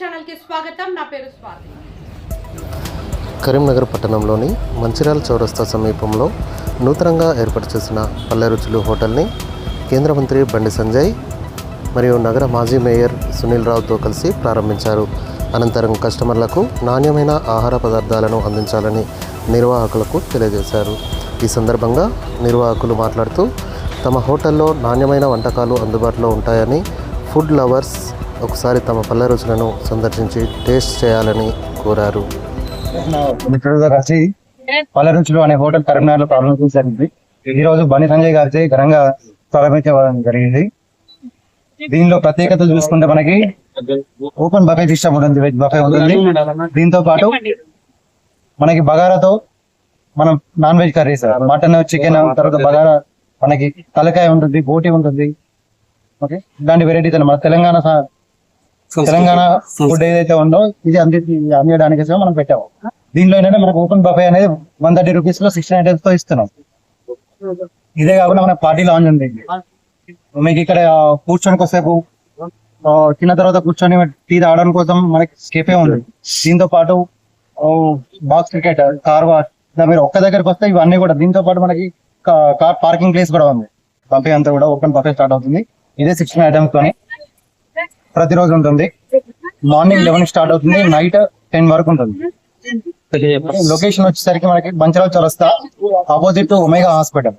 ఛానల్కి స్వాగతం. నా పేరు స్వాతి. కరీంనగర్ పట్టణంలోని మంచిర్యాల చౌరస్తా సమీపంలో నూతనంగా ఏర్పాటు చేసిన పల్లె రుచులు హోటల్ని కేంద్ర మంత్రి బండి సంజయ్ మరియు నగర మాజీ మేయర్ సునీల్ రావుతో కలిసి ప్రారంభించారు. అనంతరం కస్టమర్లకు నాణ్యమైన ఆహార పదార్థాలను అందించాలని నిర్వాహకులకు తెలియజేశారు. ఈ సందర్భంగా నిర్వాహకులు మాట్లాడుతూ తమ హోటల్లో నాణ్యమైన వంటకాలు అందుబాటులో ఉంటాయని ఫుడ్ లవర్స్ ఒకసారి తమ పల్లె రుచులను సందర్శించి టేస్ట్ చేయాలని కోరారు. పల్లె రుచులు అనే హోటల్ కరీంనగర్లో ప్రారంభించడం జరిగింది ఈ రోజు బండి సంజయ్ గారి ఘనంగా ప్రారంభించడం జరిగింది. దీనిలో ప్రత్యేకత చూసుకుంటే మనకి ఓపెన్ బఫే సిస్టమ్ ఉంటుంది వెజ్ బఫే ఉంటుంది. దీంతో పాటు మనకి బగారాతో మనం non veg curries mutton chicken తర్వాత బగారా మనకి తలకాయ ఉంటుంది బోటి ఉంటుంది. ఓకే? ఇలాంటి వెరైటీస్ మన తెలంగాణ తెలంగాణ ఫుడ్ ఏదైతే ఉందో ఇది అంది అందించడానికి మనం పెట్టాము. దీనిలో ఏంటంటే మనకు ఓపెన్ బఫే అనేది వన్ థర్టీ రూపీస్లో సిక్స్టీన్ ఐటమ్స్తో ఇస్తున్నాం. ఇదే కాకుండా మన పార్టీ లాంజ్ ఉంది. మీకు ఇక్కడ కూర్చొని కొద్దిసేపు తిన్న తర్వాత కూర్చొని టీ తాగడం కోసం మనకి కేఫే ఉంది. దీంతో పాటు బాక్స్ క్రికెట్ కార్ వాష్ మీరు ఒక్క దగ్గరకు వస్తే ఇవన్నీ కూడా దీంతో పాటు మనకి కార్ పార్కింగ్ ప్లేస్ కూడా ఉంది. బఫే అంతా కూడా ఓపెన్ బఫే స్టార్ట్ అవుతుంది. ఇదే సిక్స్టీన్ ఐటమ్స్ తోని ప్రతిరోజు ఉంటుంది. మార్నింగ్ లెవెన్ స్టార్ట్ అవుతుంది. నైట్ టెన్ వరకు ఉంటుంది. లొకేషన్ వచ్చేసరికి మనకి బంచరావు చౌరస్తా ఆపోజిట్ ఒమేగా హాస్పిటల్.